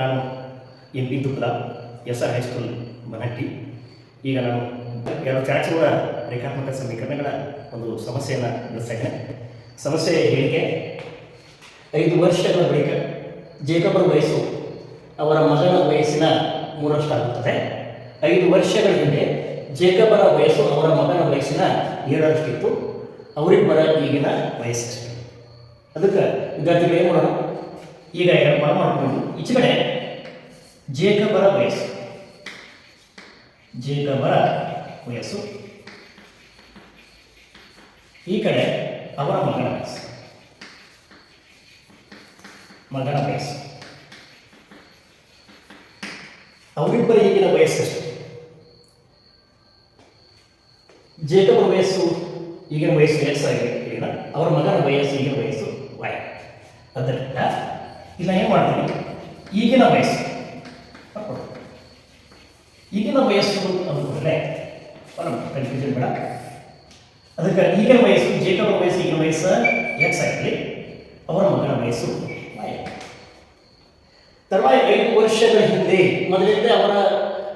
ನಾನು ದುಪ್ಪದ S R high school ಮನಟ್ಟಿ. ಈಗ ನಾನು ಎರಡು ಚಾಚುವ ರೇಖಾತ್ಮಕ ಸಮೀಕರಣಗಳ ಒಂದು ಸಮಸ್ಯೆಯನ್ನು ಬಿಡಿಸ್ತಾ ಸಮಸ್ಯೆ ಹೇಳಿಕೆ, ಐದು ವರ್ಷಗಳ ಬಳಿಕ ಜೇಕಬರ ವಯಸ್ಸು ಅವರ ಮಗನ ವಯಸ್ಸಿನ ಮೂರಷ್ಟಾಗುತ್ತದೆ ಐದು ವರ್ಷಗಳ ಹಿಂದೆ ಜೇಕಬರ ವಯಸ್ಸು ಅವರ ಮಗನ ವಯಸ್ಸಿನ ಏಳರಷ್ಟಿತ್ತು. ಅವರಿಬ್ಬರ ಈಗಿನ ವಯಸ್ಸಷ್ಟು. ಅದಕ್ಕೆ ವಿದ್ಯಾರ್ಥಿಗಳು ಏನು ಮಾಡೋಣ? ಈಗ ಭಾಗ ಮಾಡ್ಕೊಂಡು ಈಚೆ ಕಡೆ. ಜೇಕಬರ ವಯಸ್ಸು. ಜೇಕಬರ ವಯಸ್ಸು. ಈ ಕಡೆ ಅವರ ಮಗನ ವಯಸ್ಸು. ಮಗನ ವಯಸ್ಸು. ಅವರಿಬ್ಬರ ಈಗಿನ ವಯಸ್ಸಷ್ಟು. ಜೇಕಬರ ವಯಸ್ಸು ಈಗಿನ ವಯಸ್ಸು ಎಸ್ ಆಗಿದೆ ಅವರ ಮಗನ ವಯಸ್ಸು ಈಗಿನ ವಯಸ್ಸು ವೈ ಆದ್ದರಿಂದ ಇಲ್ಲ, ಏನು ಮಾಡ್ತೀವಿ ಈಗಿನ ವಯಸ್ಸು. ಈಗಿನ ವಯಸ್ಸು ಅಂದ್ಕೊಂಡ್ರೆ ಕನ್ಫ್ಯೂಷನ್ ಬೇಡ. ಅದಕ್ಕೆ ಈಗಿನ ವಯಸ್ಸು, ಜೇಕಬ್ ವಯಸ್ಸು, ಈಗಿನ ವಯಸ್ಸು ಎಕ್ಸ್ ಆಗಲಿ ಅವರ ಮಗನ ವಯಸ್ಸು ತರುವಾಯ ಐದು ವರ್ಷಗಳ ಹಿಂದೆ, ಮೊದಲಿಂದ ಅವರ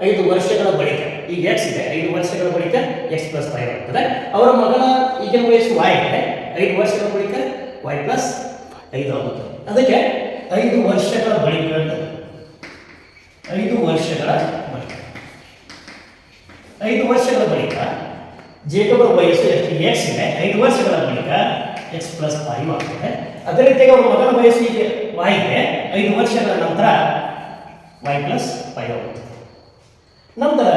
ಐದು ವರ್ಷಗಳ ಬಳಿಕ, ಈಗ ಎಕ್ಸ್ ಇದೆ. ಐದು ವರ್ಷಗಳ ಬಳಿಕ ಎಕ್ಸ್ ಪ್ಲಸ್ ಫೈವ್ ಆಗ್ತದೆ. ಅವರ ಮಗನ ಈಗಿನ ವಯಸ್ಸು ವಾಯ್ ಇದೆ. ಐದು ವರ್ಷಗಳ ಬಳಿಕ ವೈ ಪ್ಲಸ್ ಐದು ಆಗುತ್ತೆ ಅದಕ್ಕೆ ಐದು ವರ್ಷಗಳ ಬಳಿಕ ಅಂತ. ಐದು ವರ್ಷಗಳ ಬಳಿಕ. ಐದು ವರ್ಷಗಳ ಬಳಿಕ ಜೇಕಬರ ವಯಸ್ಸು ಎಷ್ಟು? ಎಕ್ಸ್ ಇದೆ. ಐದು ವರ್ಷಗಳ ಬಳಿಕ ಎಕ್ಸ್ ಪ್ಲಸ್ ಫೈವ್ ಆಗ್ತದೆ. ಅದೇ ರೀತಿಯಾಗಿ ಅವರ ಮಗನ ವಯಸ್ಸು ಈಗ ವಾಯ್ ಇದೆ. ಐದು ವರ್ಷಗಳ ನಂತರ ವೈ ಪ್ಲಸ್ ಫೈವ್ ಆಗುತ್ತೆ. ನಂತರ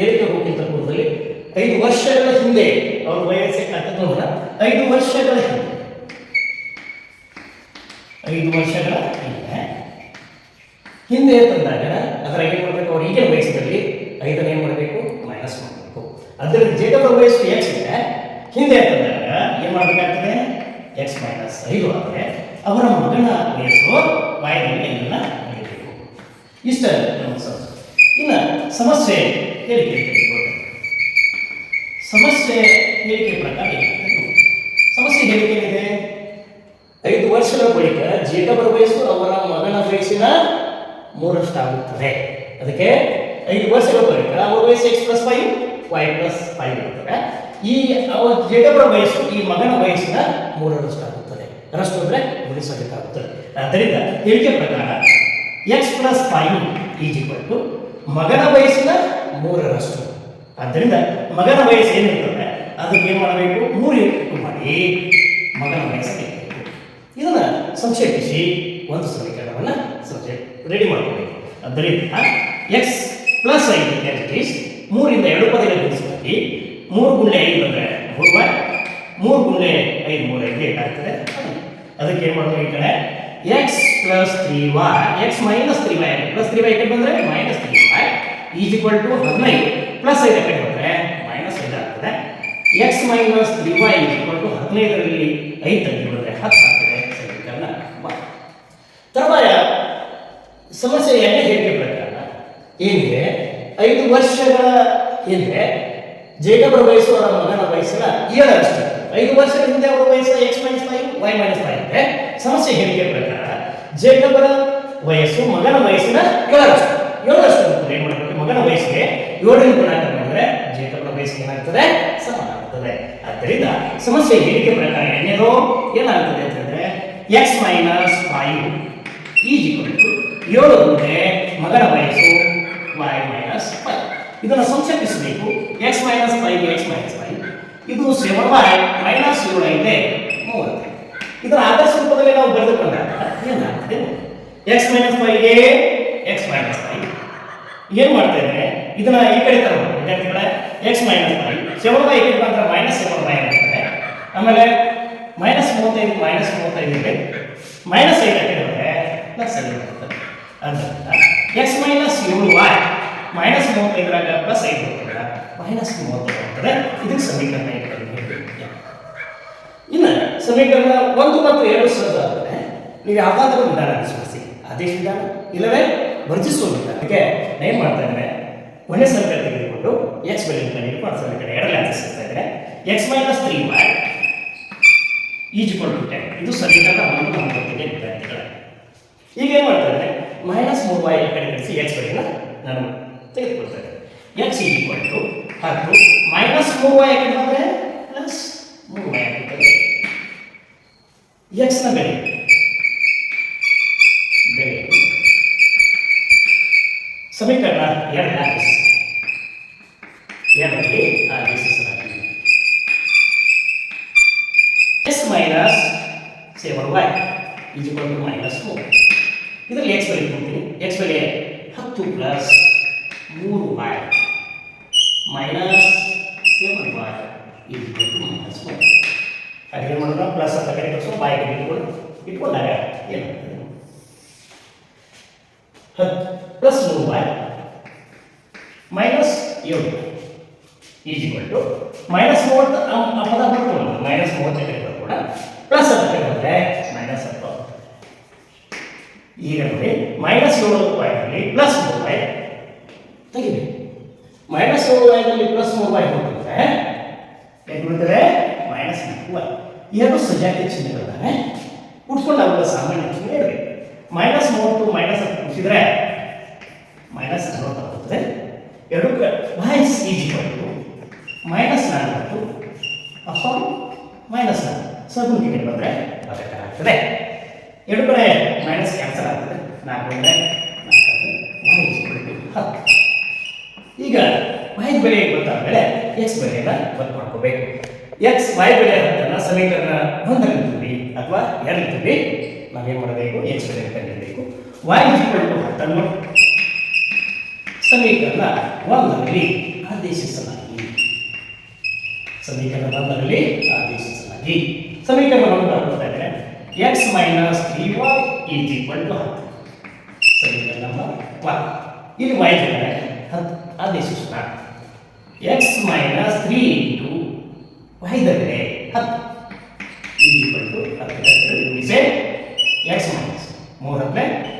ಹೇಳಿಕೆ ಹೋಗಿದ್ದ ಪೂರ್ವದಲ್ಲಿ ಐದು ವರ್ಷಗಳ ಹಿಂದೆ ಅವ್ರ ವಯಸ್ಸು ಕಟ್ಟೋದ್ರ ಐದು ವರ್ಷಗಳ ಹಿಂದೆ. ಐದು ವರ್ಷಗಳ ಹಿಂದೆ ತಂದಾಗ ಅದರ ಏನು ಮಾಡಬೇಕು, ಅವ್ರು ಈಗಿನ ವಯಸ್ಸಿನಲ್ಲಿ ಐದನ್ನು ಏನು ಮಾಡಬೇಕು? ಮೈನಸ್ ಮಾಡಬೇಕು. ಅದರಲ್ಲಿ ಜೇಕಬರ ವಯಸ್ಸು ಎಕ್ಸ್ ಇದೆ. ಹಿಂದೆ ತಂದಾಗ ಏನು ಮಾಡಬೇಕಾಗ್ತದೆ? ಎಕ್ಸ್ ಮೈನಸ್ ಐದು ಆದರೆ ಅವರ ಮಗನ ವಯಸ್ಸು ವಾಯದಲ್ಲಿ ಇದನ್ನು ಹೇಳಬೇಕು ಇಷ್ಟ ನಮ್ಮ ಸಮಸ್ಯೆ. ಇನ್ನು ಸಮಸ್ಯೆ ಹೇಳಿಕೆ. ಸಮಸ್ಯೆ ಹೇಳಿಕೆ ಪ್ರಕಾರ ಸಮಸ್ಯೆ ಹೇಳಿಕೆ ಐದು ವರ್ಷಗಳ ಬಳಿಕ ಜೇಕಬರ ವಯಸ್ಸು ಅವರ ಮಗನ ವಯಸ್ಸಿನ ಮೂರಷ್ಟಾಗುತ್ತದೆ ಅದಕ್ಕೆ ಐದು ವರ್ಷಗಳ ಬರುತ್ತೆ. ಅವ್ರ ವಯಸ್ಸು X plus five Y plus five ಇರ್ತದೆ. ಈ ಅವರ ಜೇಕಬರ ವಯಸ್ಸು, ಈ ಮಗನ ವಯಸ್ಸಿನ ಮೂರರಷ್ಟಾಗುತ್ತದೆ ರಷ್ಟು ಅಂದರೆ ಗುಣಿಸಬೇಕಾಗುತ್ತದೆ ಆದ್ದರಿಂದ ಹೇಳಿಕೆ ಪ್ರಕಾರ X plus five is equal to ಮಗನ ವಯಸ್ಸಿನ ಮೂರರಷ್ಟು. ಆದ್ದರಿಂದ ಮಗನ ವಯಸ್ಸು ಏನಿರ್ತದೆ? ಅದಕ್ಕೆ ಏನು ಮಾಡಬೇಕು? ಮೂರು ಇಟ್ಟು ಮಾಡಿ ಮಗನ ವಯಸ್ಸಿಗೆ ಇದನ್ನು ಸಂಕ್ಷೇಪಿಸಿ ಒಂದು ಸಮೀಕರಣವನ್ನು ಸಂಕ್ಷೇ ರೆಡಿ ಮಾಡ್ಕೊಳ್ಳಿ. ಅದರಿಂದ ಎಕ್ಸ್ ಪ್ಲಸ್ ಐದು ಎಕ್ಸ್ ಮೂರಿಂದ ಎರಡು ಪದ ಗುಣಿಸಿ ಮೂರು ಗುಂಡೆ ಐದು ಅಂದರೆ ಮೂರು ಮೂರು ಗುಂಡೆ ಐದು ಮೂರು ಐದು ಏಟಾಗ್ತದೆ ಅದಕ್ಕೆ ಏನು ಮಾಡೋದು ಈ ಕಡೆ? X plus three Y X minus three Y plus three Y ಕಡೆ ಬಂದರೆ minus three Y is equal to ಹದಿನೈದು. ಪ್ಲಸ್ ಐದು ಕಡೆ ಬಂದರೆ ಮೈನಸ್ ಐದು ಆಗ್ತದೆ. X minus three Y is equal to ಹದಿನೈದರಲ್ಲಿ ಐದು ತೆಗೆದು ಬಂದರೆ ಹತ್ತು ಆಗ್ತದೆ ಸಮೀಕರಣ ಬ. ತರುವಾಯ ಸಮಸ್ಯೆ ಎಣ್ಣೆ ಹೇಳಿಕೆ ಪ್ರಕಾರ ಏನಿದೆ? ಐದು ವರ್ಷಗಳ ಹಿಂದೆ ಜೇಕಬರ ವಯಸ್ಸು ಅವರ ಮಗನ ವಯಸ್ಸಿನ ಏಳರಷ್ಟು. ಐದು ವರ್ಷದ ಹಿಂದೆ ಅವರ ವಯಸ್ಸು X minus five Y minus five ಇದೆ. ಸಮಸ್ಯೆ ಹೇಳಿಕೆ ಪ್ರಕಾರ ಜೇಕಬರ ವಯಸ್ಸು ಮಗನ ವಯಸ್ಸಿನ ಏಳರಷ್ಟು. ಏಳರಷ್ಟು ಏನು ಮಾಡಬೇಕು ಮಗನ ವಯಸ್ಸಿಗೆ ಏಳರಿಂದ ಗುಣಾಕಾರ ಮಾಡಿದ್ರೆ ಜೇಕಬರ ವಯಸ್ಸಿಗೆ ಏನಾಗ್ತದೆ? ಸಮಾನ ಆಗ್ತದೆ. ಆದ್ದರಿಂದ ಸಮಸ್ಯೆ ಹೇಳಿಕೆ ಪ್ರಕಾರ ಏನೇನೋ ಏನಾಗ್ತದೆ ಅಂತಂದ್ರೆ X minus five is equal ಏಳು ಅಂದರೆ ಮಗನ ವಯಸ್ಸು ವೈ ಮೈನಸ್ ಫೈವ್ ಇದನ್ನು ಸಂಕ್ಷೇಪಿಸಬೇಕು. X minus five X minus five ಇದು ಸೆವೆನ್ ವೈ ಮೈನಸ್ ಏಳು ಐದೆ ಮೂವತ್ತು. ಇದರ ಆದರ್ಶ ರೂಪದಲ್ಲಿ ನಾವು ಬರೆದುಕೊಂಡಾಗ ಏನಾಗ್ತದೆ? ಎಕ್ಸ್ ಮೈನಸ್ ಫೈವ್ಗೆ ಎಕ್ಸ್ ಮೈನಸ್ ಫೈವ್ ಏನು ಮಾಡ್ತಾ ಇದ್ರೆ ಇದನ್ನ ಈ ಕಡೆ ತರಬಹುದು ವಿದ್ಯಾರ್ಥಿಗಳ. X minus five seven by eight ಬಂದ್ರೆ ಮೈನಸ್ ಸೆವೆನ್ ಬೈ ಆಗ್ತದೆ. ಆಮೇಲೆ ಮೈನಸ್ ಮೂವತ್ತೈದು ಮೈನಸ್ ಮೂವತ್ತೈದು ಇದೆ. ಮೈನಸ್ ಐದು ಹಾಕಿದ್ರೆ ಪ್ಲಸ್ ಬರ್ತದೆ ಆದ್ದರಿಂದ ಎಕ್ಸ್ ಮೈನಸ್ ಏಳು ವೈ ಮೈನಸ್ ಮೂವತ್ತೈದರಾಗ ಪ್ಲಸ್ ಐದು ಮೈನಸ್ ಮೂವತ್ತೈದು ಬರ್ತದೆ ಇದಕ್ಕೆ ಸಮೀಕರಣ ಇನ್ನು ಸಮೀಕರಣ ಒಂದು ಮತ್ತು ಎರಡು ಆದರೆ ನೀವು ಯಾವುದಾದ್ರೂ ವಿಧಾನ ಅನುಸರಿಸಿ. ಆದೇಶ ವಿಧಾನ ಇಲ್ಲವೇ? ವರ್ಜಿಸುವ ವಿಧಾನ ಅದಕ್ಕೆ ಏನು ಮಾಡ್ತಾ ಇದ್ದಾರೆ ಒಂದೇ ಸಮೀಕರಣ ತೆಗೆದುಕೊಂಡು ಎಕ್ಸ್ ಬೆಲೆ ಕಂಡು ಆ ಸಮೀಕರಣ ಎರಡನೇ ಆದೇಶಿಸ್ತಾ ಇದ್ದಾರೆ X minus three Y is ten ಇದು ಸಮೀಕರಣ ಒಂದು ನಮ್ಮ ವಿದ್ಯಾರ್ಥಿಗಳ ಈಗ ಏನು ಮಾಡ್ತಾ ಇದ್ದಾರೆ ಮೈನಸ್ ಮೂರು ವೈ ಕಡೆ ಕಳಿಸಿ ಎಕ್ಸ್ ಬೆಲೆನ ನಾನು ತೆಗೆದುಕೊಳ್ತೇನೆ. ಎಕ್ಸ್ ಈಸ್ ಈಕ್ವಲ್ ಟು ಹತ್ತು ಮೈನಸ್ ಮೂರು ವೈ ಕಡೆ ಬಂದರೆ ಪ್ಲಸ್ ಮೂರು ವೈ ಆಗುತ್ತದೆ. ಎಕ್ಸ್ನ ಬೆಲೆ. ಬೆಲೆ. ಸಮೀಕರಣ ಎರಡು ಆದೇಶಿಸಿ. ಎರಡರಲ್ಲಿ ಆದೇಶಿಸಲಾಗಿದೆ. X minus seven Y is equal to minus ಮೂರು ಇದರಲ್ಲಿ ಎಕ್ಸ್ ಬೆಲೆ ಕೊಡ್ತೀನಿ ಎಕ್ಸ್ ಬೆಲೆ ಹತ್ತು ಪ್ಲಸ್ ಮೂರು Y minus seven Y is equal to minus ಮೂರು ಹಾಗೆ ಏನು ಮಾಡೋಣ ಪ್ಲಸ್ ಅಂತ ಕಡೆ ಕಳಿಸೋ ಬಾಯಿ ಕಡೆ ಇಟ್ಕೊಂಡು ಇಟ್ಕೊಂಡಾಗ ಏನಾಗ್ತದೆ ಹತ್ತು ಪ್ಲಸ್ ಮೂರು ವೈ ಮೈನಸ್ ಏಳು ಈಸ್ ಈಕ್ವಲ್ ಟು ಮೈನಸ್ ಮೂವತ್ತು ಆ ಆ ಪದ ಬರ್ಕೊಳ್ಳೋಣ ಮೈನಸ್ ಮೂವತ್ತು ಕಡೆ ಕೂಡ ಪ್ಲಸ್ ಅಂತ ಕಡೆ ಬಂದರೆ ಮೈನಸ್ ಹತ್ತು ಈಗ ನೋಡಿ ಮೈನಸ್ ಏಳು ರೂಪಾಯಿನಲ್ಲಿ ಪ್ಲಸ್ ರೂಪಾಯಿ ತೆಗಿಬೇಕು ಮೈನಸ್ ಏಳು ರೂಪಾಯಿನಲ್ಲಿ ಪ್ಲಸ್ ಮೊಬೈಲ್ ಎಷ್ಟು ಬೀಳ್ತದೆ ಮೈನಸ್ ನಾಲ್ಕು ವೈ ಎರಡು ಸಜಾತಿ ಚಿಹ್ನೆಗಳಿದ್ದಾವೆ ಉಟ್ಕೊಂಡು ಅವುಗಳ ಸಾಮಾನ್ಯ ಚಿಹ್ನೆ ಇರಬೇಕು ಮೈನಸ್ ಮೂವತ್ತು ಮೈನಸ್ ಹತ್ತು ಕೂಡಿಸಿದ್ರೆ ಮೈನಸ್ ನಲವತ್ತಾಗುತ್ತದೆ ಎರಡು ವಾಯ್ಸ್ ಈಜಿ ಟು ಮೈನಸ್ ನಾಲ್ಕು ಅಪಾನ್ ಮೈನಸ್ ನಾಲ್ಕು. ಸಗುಣ ಕಡೆ ಬಂದರೆ ಅದಕ್ಕೆ ಆಗ್ತದೆ ಎರಡು ಕಡೆ ಮೈನಸ್ ಕ್ಯಾನ್ಸಲ್ ಆಗ್ತದೆ ನಾಲ್ಕು ಅಂದರೆ ನಾಲ್ಕು ವಾಯ್ ಈಜ್ ಈಕ್ವಲ್ ಟು ಹತ್ತು ಈಗ ವೈ ಬೆಲೆ ಗೊತ್ತಾದ್ಮೇಲೆ ಎಕ್ಸ್ ಬೆಲೆಯನ್ನ ಗೊತ್ತು ಮಾಡ್ಕೋಬೇಕು. ಎಕ್ಸ್ ವೈ ಬೆಲೆ ಹತ್ತನ್ನ ಸಮೀಕರಣ ಒಂದರಲ್ಲಿ ತುಂಬಿ ಅಥವಾ ಎರಡು ತುಂಬಿ ನಾವೇನು ಮಾಡಬೇಕು? ಎಕ್ಸ್ ಬೆಲೆ ಕಂಡಿರಬೇಕು ವೈ ಈಕ್ವಲ್ ಟು ಹತ್ತನ್ನು ಸಮೀಕರಣ ಒಂದರಲ್ಲಿ ಆದೇಶಿಸಲಾಗಿ. ಸಮೀಕರಣ ಒಂದರಲ್ಲಿ ಆದೇಶಿಸಲಾಗಿ. ಸಮೀಕರಣ ಒಂದು ಬರ್ಕೊತಾ ಇದ್ರೆ X minus three Y is equal to ಹತ್ತು. ಸಮೀಕರಣ ನಂಬರ್ ಒನ್ ಇಲ್ಲಿ ಹತ್ತು ಆದೇಶಿಸೋಣ ಎಕ್ಸ್ ಮೈನಸ್ ತ್ರೀ ಇಂಟು ವೈದ ಬೆಲೆ ಹತ್ತು. ಈ ಈಕ್ವಲ್ ಟು ಹತ್ತು ಗುಣಿಸೆ ಎಕ್ಸ್ ಮೈನಸ್ ಮೂರು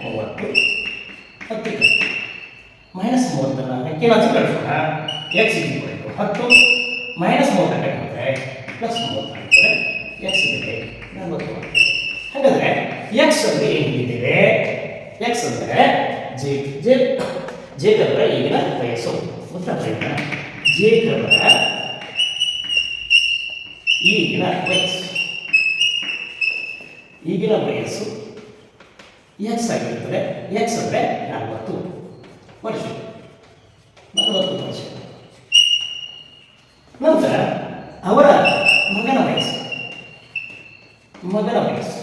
ಮೂವತ್ತು. ಹತ್ತು ಮೈನಸ್ ಮೂವತ್ತನ್ನು ಅದಕ್ಕೆ ನಾವು ಕಳಿಸೋಣ. ಎಕ್ಸ್ ಈಕ್ವಲ್ ಟು ಹತ್ತು. ಮೈನಸ್ ಮೂವತ್ತಕ್ಕೆ ಹೋದರೆ ಪ್ಲಸ್ ಮೂವತ್ತು ಎಕ್ಸ್ ಬೆಲೆ ನಲವತ್ತು ಹಾಗಾದರೆ ಎಕ್ಸ್ ಅಂದರೆ ಏನು ಹೇಳಿದ್ದೇವೆ ಎಕ್ಸ್ ಅಂದರೆ ಜೆ ಜೆ ಜೇಕಬರ ಈಗಿನ ವಯಸ್ಸು. ಉತ್ತರ ಪ್ರಯತ್ನ. ಜೇಕಬರ ಈಗಿನ ವಯಸ್ಸು. ಈಗಿನ ವಯಸ್ಸು ಎಕ್ಸ್ ಆಗಿರುತ್ತದೆ. ಎಕ್ಸ್ ಅಂದರೆ ನಲವತ್ತು ವರ್ಷ. ನಲವತ್ತು ವರ್ಷ. ನಂತರ ಅವರ ಮಗನ ವಯಸ್ಸು. ಮಗನ ವಯಸ್ಸು.